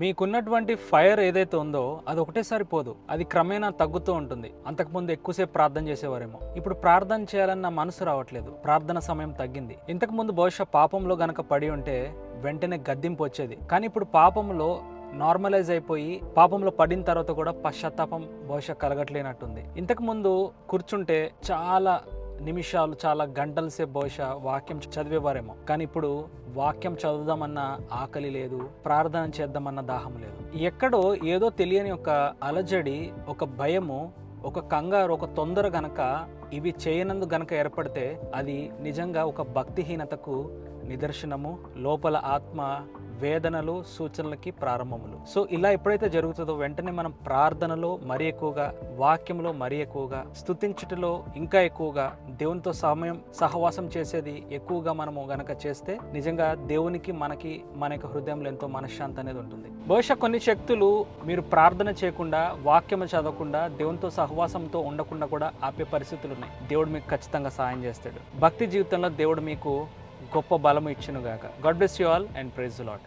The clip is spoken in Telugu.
మీకున్నటువంటి ఫైర్ ఏదైతే ఉందో అది ఒకటేసారి పోదు అది క్రమేణా తగ్గుతూ ఉంటుంది. అంతకుముందు ఎక్కువసేపు ప్రార్థన చేసేవారేమో. ఇప్పుడు ప్రార్థన చేయాలన్న మనసు రావట్లేదు. ప్రార్థన సమయం తగ్గింది. ఇంతకుముందు బహుశా పాపంలో గనక పడి ఉంటే వెంటనే గద్దింపు వచ్చేది. కానీ ఇప్పుడు పాపంలో నార్మలైజ్ అయిపోయి పాపంలో పడిన తర్వాత కూడా పశ్చాత్తాపం బహుశా కలగట్లేనట్టుంది. ఇంతకుముందు కూర్చుంటే చాలా నిమిషాలు చాలా గంటల సేపు బహుశా వాక్యం చదివేవారేమో. కానీ ఇప్పుడు వాక్యం చదువుదామన్న ఆకలి లేదు ప్రార్థన చేద్దామన్న దాహం లేదు. ఎక్కడో ఏదో తెలియని ఒక అలజడి ఒక భయము ఒక కంగారు ఒక తొందర గనక ఇవి చేయనందు గనక ఏర్పడితే అది నిజంగా ఒక భక్తిహీనతకు నిదర్శనము లోపల ఆత్మ వేదనలు సూచనలకి ప్రారంభములు. సో ఇలా ఎప్పుడైతే జరుగుతుందో వెంటనే మనం ప్రార్థనలో మరీ ఎక్కువగా వాక్యంలో మరీ ఎక్కువగా స్తుతించుటలో ఇంకా ఎక్కువగా దేవునితో సమయం సహవాసం చేసేది ఎక్కువగా మనము గనక చేస్తే నిజంగా దేవునికి మనకి మన యొక్క హృదయంలో ఎంతో మనశ్శాంతి అనేది ఉంటుంది. బహుశా కొన్ని శక్తులు మీరు ప్రార్థన చేయకుండా వాక్యము చదవకుండా దేవునితో సహవాసంతో ఉండకుండా కూడా ఆపే పరిస్థితులు ఉన్నాయి. దేవుడు మీకు ఖచ్చితంగా సహాయం చేస్తాడు. భక్తి జీవితంలో దేవుడు మీకు గొప్ప బలము ఇచ్చునుగాక. God bless you all and praise Lord